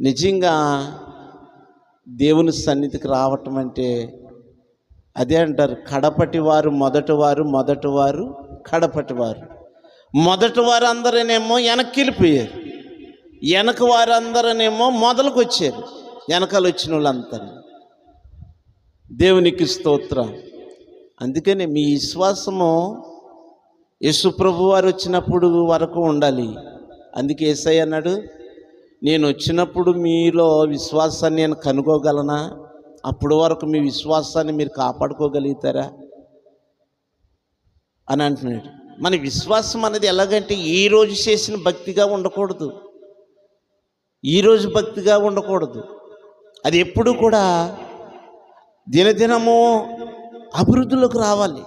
నిజంగా దేవుని సన్నిధికి రావటం అంటే అదే అంటారు. కడపటి వారు మొదటి వారు మొదటి వారు కడపటి వారు. మొదటి వారు వెనక్కి వెళ్ళిపోయారు వెనక వారు మొదలకు వచ్చారు వెనకాల వచ్చిన వాళ్ళంతా దేవునికి స్తోత్రం. అందుకని మీ విశ్వాసము యేసు వారు వచ్చినప్పుడు వరకు ఉండాలి. అందుకే ఏసై అన్నాడు నేను వచ్చినప్పుడు మీలో విశ్వాసాన్ని నేను కనుగోగలనా? అప్పటి వరకు మీ విశ్వాసాన్ని మీరు కాపాడుకోగలుగుతారా? అని అంటున్నాడు. మన విశ్వాసం అనేది ఎలాగంటే ఈ రోజు చేసిన భక్తిగా ఉండకూడదు. ఈరోజు భక్తిగా ఉండకూడదు. అది ఎప్పుడు కూడా దినదినము అభివృద్ధిలోకి రావాలి.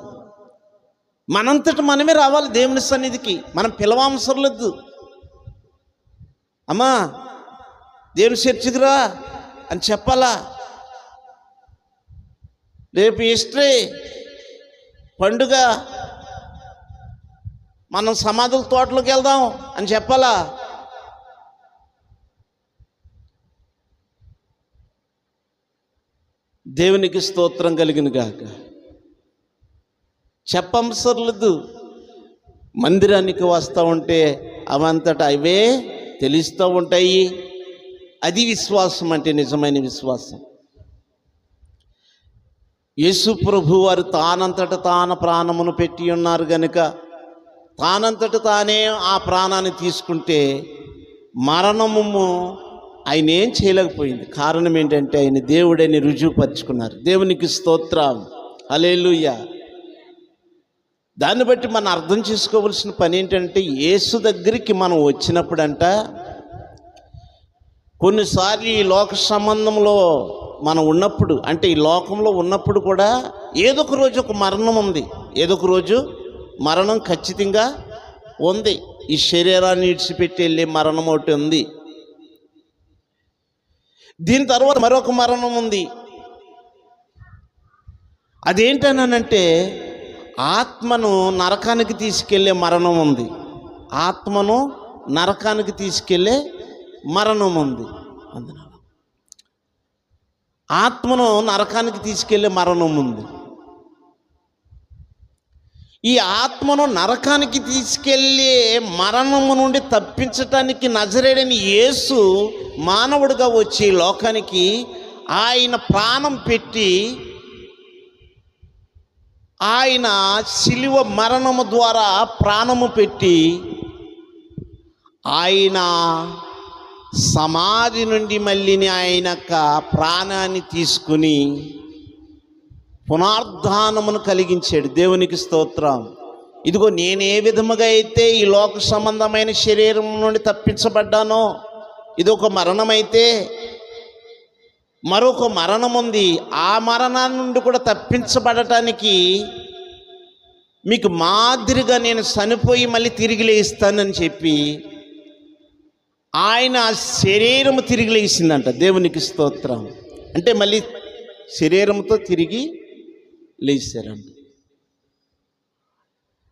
మనంతటి మనమే రావాలి దేవుని సన్నిధికి. మనం పిలవాంసరం అమ్మా దేవుని చర్చికిరా అని చెప్పాలా? రేపు హిస్టరీ పండుగ మనం సమాధుల తోటలోకి వెళ్దాం అని చెప్పాలా? దేవునికి స్తోత్రం కలిగిన గాక. చెప్పంసర్లదు మందిరానికి వస్తూ ఉంటే అవంతటా అవే తెలుస్తూ ఉంటాయి. అది విశ్వాసం అంటే నిజమైన విశ్వాసం. యేసు ప్రభు వారు తానంతట తాన ప్రాణమును పెట్టి ఉన్నారు గనుక తానంతట తానే ఆ ప్రాణాన్ని తీసుకుంటే మరణము ఆయన ఏం చేయలేకపోయింది. కారణం ఏంటంటే ఆయన దేవుడని రుజువుపరుచుకున్నారు. దేవునికి స్తోత్రం. హల్లెలూయా. దాన్ని బట్టి మనం అర్థం చేసుకోవలసిన పని ఏంటంటే యేసు దగ్గరికి మనం వచ్చినప్పుడంట కొన్నిసార్లు ఈ లోక సంబంధంలో మనం ఉన్నప్పుడు అంటే ఈ లోకంలో ఉన్నప్పుడు కూడా ఏదో ఒక రోజు ఒక మరణం ఉంది. ఏదో ఒక రోజు మరణం ఖచ్చితంగా ఉంది. ఈ శరీరాన్ని ఇడిచిపెట్టి వెళ్ళే మరణం ఒకటి ఉంది. దీని తర్వాత మరొక మరణం ఉంది. అదేంటనంటే ఆత్మను నరకానికి తీసుకెళ్ళే మరణం ఉంది. ఆత్మను నరకానికి తీసుకెళ్ళే మరణం ఉంది. అందున ఆత్మను నరకానికి తీసుకెళ్ళే మరణం ఉంది. ఈ ఆత్మను నరకానికి తీసుకెళ్ళే మరణము నుండి తప్పించటానికి నజరేడని యేసు మానవుడిగా వచ్చి లోకానికి ఆయన ప్రాణం పెట్టి ఆయన శిలువ మరణము ద్వారా ప్రాణము పెట్టి ఆయన సమాధి నుండి మళ్ళీ ఆయన యొక్క ప్రాణాన్ని తీసుకుని పునర్ధానమును కలిగించాడు. దేవునికి స్తోత్రం. ఇదిగో నేనే విధముగా అయితే ఈ లోక సంబంధమైన శరీరం నుండి తప్పించబడ్డానో ఇది ఒక మరణమైతే మరొక మరణం ఉంది. ఆ మరణాన్ని నుండి కూడా తప్పించబడటానికి మీకు మాదిరిగా నేను చనిపోయి మళ్ళీ తిరిగి లేయిస్తానని చెప్పి ఆయన శరీరము తిరిగి లేచిందంట. దేవునికి స్తోత్రం. అంటే మళ్ళీ శరీరంతో తిరిగి లేచారంట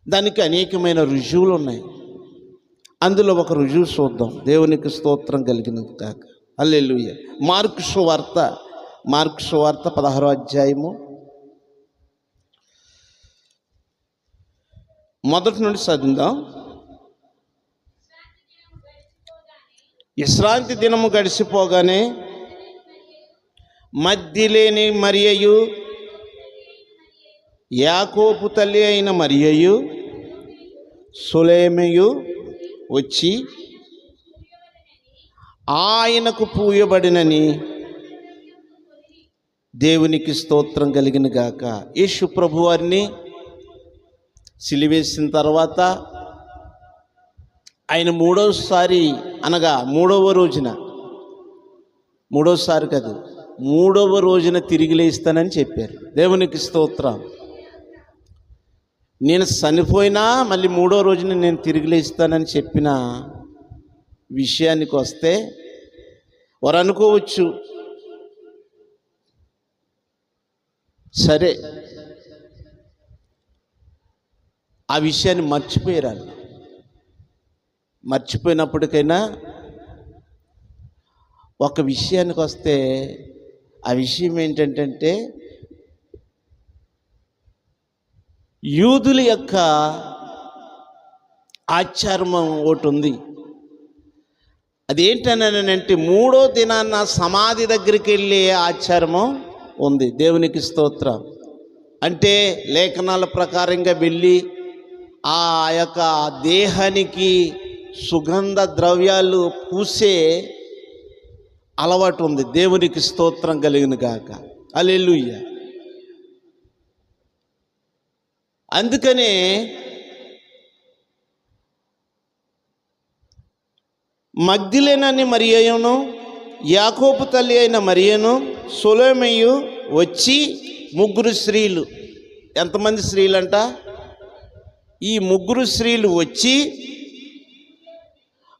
దానికి అనేకమైన రుజువులు ఉన్నాయి. అందులో ఒక రుజువు చూద్దాం. దేవునికి స్తోత్రం కలిగిన కాక. అల్లెలుయ్య మార్కు సువార్త మార్కు సువార్త పదహారో అధ్యాయము. మొదటి నుండి చదువుదాం. విశ్రాంతి దినము గడిచిపోగానే మధ్య లేని మరియయు యాకోపు తల్లి అయిన మరియయు సులేమయు వచ్చి ఆయనకు పూయబడినని దేవునికి స్తోత్రం కలిగిన గాక. యేసు ప్రభు వారిని సిలివేసిన తర్వాత ఆయన మూడవసారి అనగా మూడవ రోజున మూడవసారి కాదు మూడవ రోజున తిరిగి లేస్తానని చెప్పారు. దేవునికి స్తోత్రం. నేను చనిపోయినా మళ్ళీ మూడో రోజున నేను తిరిగి లేస్తానని చెప్పిన విషయానికి వస్తే వారు అనుకోవచ్చు సరే. ఆ విషయాన్ని మర్చిపోయారు మర్చిపోయినప్పటికైనా ఒక విషయానికి వస్తే ఆ విషయం ఏంటంటే యూదుల యొక్క ఆచారం ఒకటి ఉంది. అదేంటనంటే మూడో దినాన్న సమాధి దగ్గరికి వెళ్ళే ఆచారము ఉంది. దేవునికి స్తోత్రం. అంటే లేఖనాల ప్రకారంగా వెళ్ళి ఆ యొక్క దేహానికి సుగంధ ద్రవ్యాలు పూసే అలవాటు ఉంది. దేవునికి స్తోత్రం కలిగిన కాక అలెలుయ్య అందుకనే మగ్ధిలేనని మరియను యాకోపు తల్లి అయిన మరియను సొలోమయ్యు వచ్చి ముగ్గురు స్త్రీలు. ఎంతమంది స్త్రీలంట? ఈ ముగ్గురు స్త్రీలు వచ్చి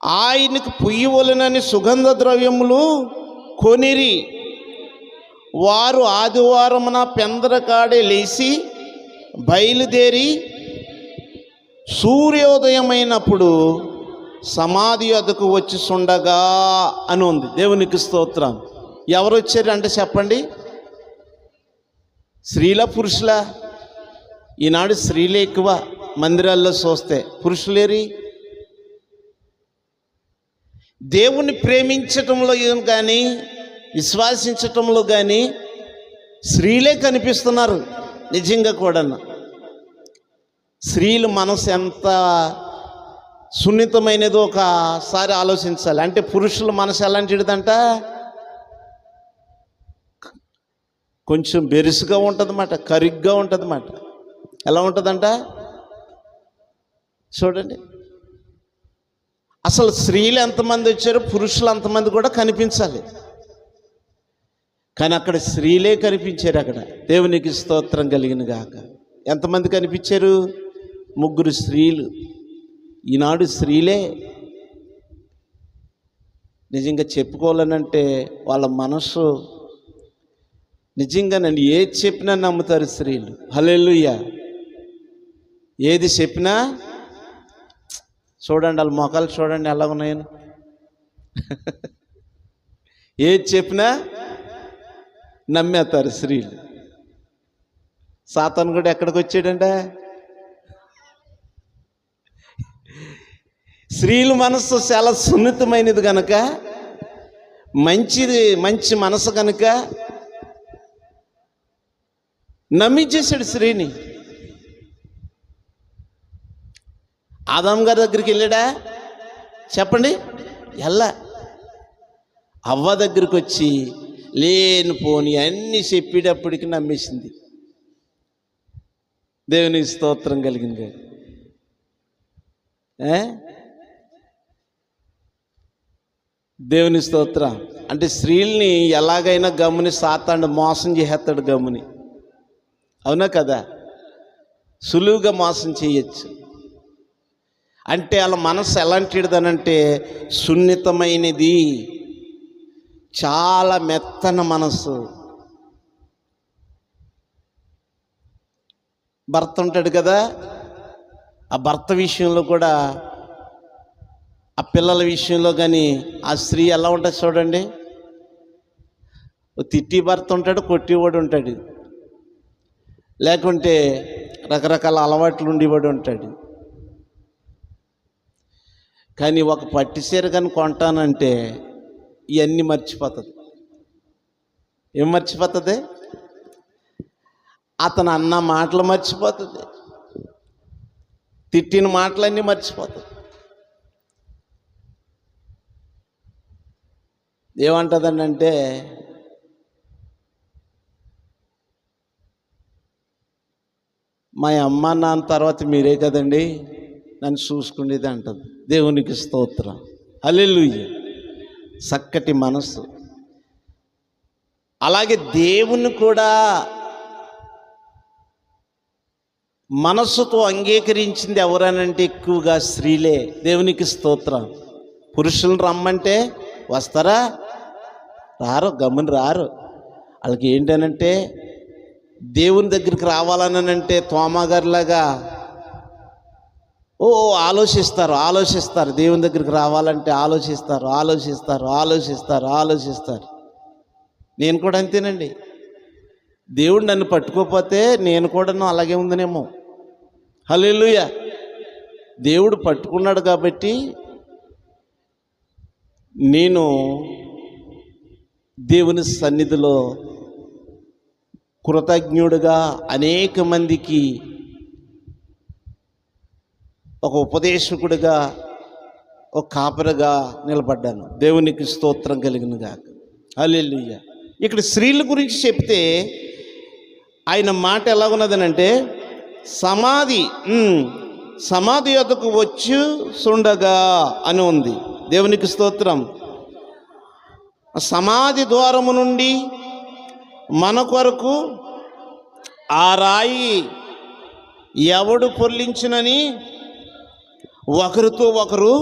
ఆయనకు పుయ్యవలనని సుగంధ ద్రవ్యములు కొనిరి. వారు ఆదివారమున పెందరకాడే లేచి బయలుదేరి సూర్యోదయమైనప్పుడు సమాధి వద్దకు వచ్చి సుండగా అని ఉంది. దేవునికి స్తోత్రం. ఎవరు వచ్చారు అంటే చెప్పండి. స్త్రీల పురుషుల? ఈనాడు స్త్రీలే ఎక్కువ మందిరాల్లో చూస్తే. పురుషులేరి? దేవుని ప్రేమించటంలో ఏం కానీ విశ్వాసించటంలో కానీ స్త్రీలే కనిపిస్తున్నారు. నిజంగా కూడా స్త్రీలు మనసు ఎంత సున్నితమైనదో ఒకసారి ఆలోచించాలి. అంటే పురుషుల మనసు ఎలాంటిదంట? కొంచెం బెరుసుగా ఉంటుందన్నమాట కరిగ్గా ఉంటుందన్నమాట. ఎలా ఉంటుందంట? చూడండి. అసలు స్త్రీలు ఎంతమంది వచ్చారో పురుషులు అంతమంది కూడా కనిపించాలి. కానీ అక్కడ స్త్రీలే కనిపించారు అక్కడ. దేవునికి స్తోత్రం కలిగిన గాక ఎంతమంది కనిపించారు? ముగ్గురు స్త్రీలు. ఈనాడు స్త్రీలే నిజంగా చెప్పుకోవాలనంటే వాళ్ళ మనసు నిజంగా నన్ను ఏది చెప్పినా నమ్ముతారు స్త్రీలు. హలెల్లుయ్య ఏది చెప్పినా చూడండి వాళ్ళ మొఖాలు చూడండి ఎలా ఉన్నాయని. ఏది చెప్పినా నమ్మేస్తారు స్త్రీలు. సాతాను కూడా ఎక్కడికి వచ్చాడంటే స్త్రీల మనస్సు చాలా సున్నితమైనది కనుక మంచిది మంచి మనసు కనుక నమ్మించేశాడు స్త్రీని. ఆదాం గారి దగ్గరికి వెళ్ళాడా? చెప్పండి. ఎల్లా? అవ్వ దగ్గరికి వచ్చి లేని పోని అన్నీ చెప్పేటప్పటికి నమ్మేసింది. దేవునికి స్తోత్రం కలిగింది. ఏ? దేవుని స్తోత్రం. అంటే స్త్రీల్ని ఎలాగైనా గమ్ముని సాతాండు మోసం చేసేస్తాడు గమ్ముని. అవునా కదా? సులువుగా మోసం చేయొచ్చు. అంటే వాళ్ళ మనసు ఎలాంటిదనంటే సున్నితమైనది. చాలా మెత్తన మనసు భర్త ఉంటాడు కదా? ఆ భర్త విషయంలో కూడా ఆ పిల్లల విషయంలో కానీ ఆ స్త్రీ ఎలా ఉంటుంది చూడండి. తిట్టి భర్త ఉంటాడు కొట్టివాడు ఉంటాడు. లేకుంటే రకరకాల అలవాట్లు ఉండేవాడు ఉంటాడు. కానీ ఒక పట్టి చీర కానీ కొంటానంటే ఇవన్నీ మర్చిపోతుంది. ఏం మర్చిపోతుంది? అతను అన్న మాటలు మర్చిపోతుంది. తిట్టిన మాటలన్నీ మర్చిపోతుంది. ఏమంటుందని అంటే మా అమ్మ నాన్న తర్వాత మీరే కదండి? నన్ను చూసుకునేది అంటది. దేవునికి స్తోత్రం. అల్లెలుయ్య చక్కటి మనసు. అలాగే దేవుని కూడా మనస్సుతో అంగీకరించింది ఎవరనంటే ఎక్కువగా స్త్రీలే. దేవునికి స్తోత్రం. పురుషులు రమ్మంటే వస్తారా? రారు గమని రారు. వాళ్ళకి ఏంటనంటే దేవుని దగ్గరికి రావాలనంటే తోమగారిలాగా ఓ ఆలోచిస్తారు ఆలోచిస్తారు. దేవుని దగ్గరికి రావాలంటే ఆలోచిస్తారు ఆలోచిస్తారు ఆలోచిస్తారు ఆలోచిస్తారు. నేను కూడా అంతేనండి. దేవుడు నన్ను పట్టుకోకపోతే నేను కూడాను అలాగే ఉందనేమో. హల్లెలూయా. దేవుడు పట్టుకున్నాడు కాబట్టి నేను దేవుని సన్నిధిలో కృతజ్ఞుడుగా అనేక మందికి ఒక ఉపదేశకుడిగా ఒక కాపరగా నిలబడ్డాను. దేవునికి స్తోత్రం కలిగిన గాక. అల్లెల్లుయ్య ఇక్కడ స్త్రీల గురించి చెప్తే ఆయన మాట ఎలా ఉన్నదనంటే సమాధి సమాధి యొద్దకు వచ్చి సుండగా అని ఉంది. దేవునికి స్తోత్రం. సమాధి ద్వారము నుండి మన కొరకు ఆ రాయి ఎవడు పొర్లించునని ఒకరితో ఒకరు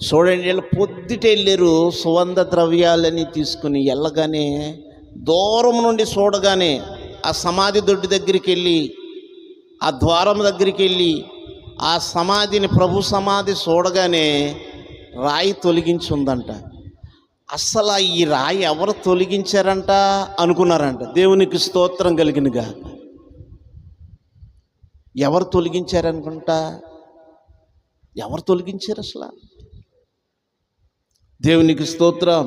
చూడండి వీళ్ళు పొద్దుట వెళ్ళారు సుగంధ ద్రవ్యాలని తీసుకుని వెళ్ళగానే దూరం నుండి చూడగానే ఆ సమాధి దొడ్డి దగ్గరికి వెళ్ళి ఆ ద్వారం దగ్గరికి వెళ్ళి ఆ సమాధిని ప్రభు సమాధి చూడగానే రాయి తొలగించి ఉందంట అసలు ఈ రాయి ఎవరు తొలగించారంట? అనుకున్నారంట. దేవునికి స్తోత్రం కలిగినగా. ఎవరు తొలగించారనుకుంటా ఎవరు తొలగించారు అసలు? దేవునికి స్తోత్రం.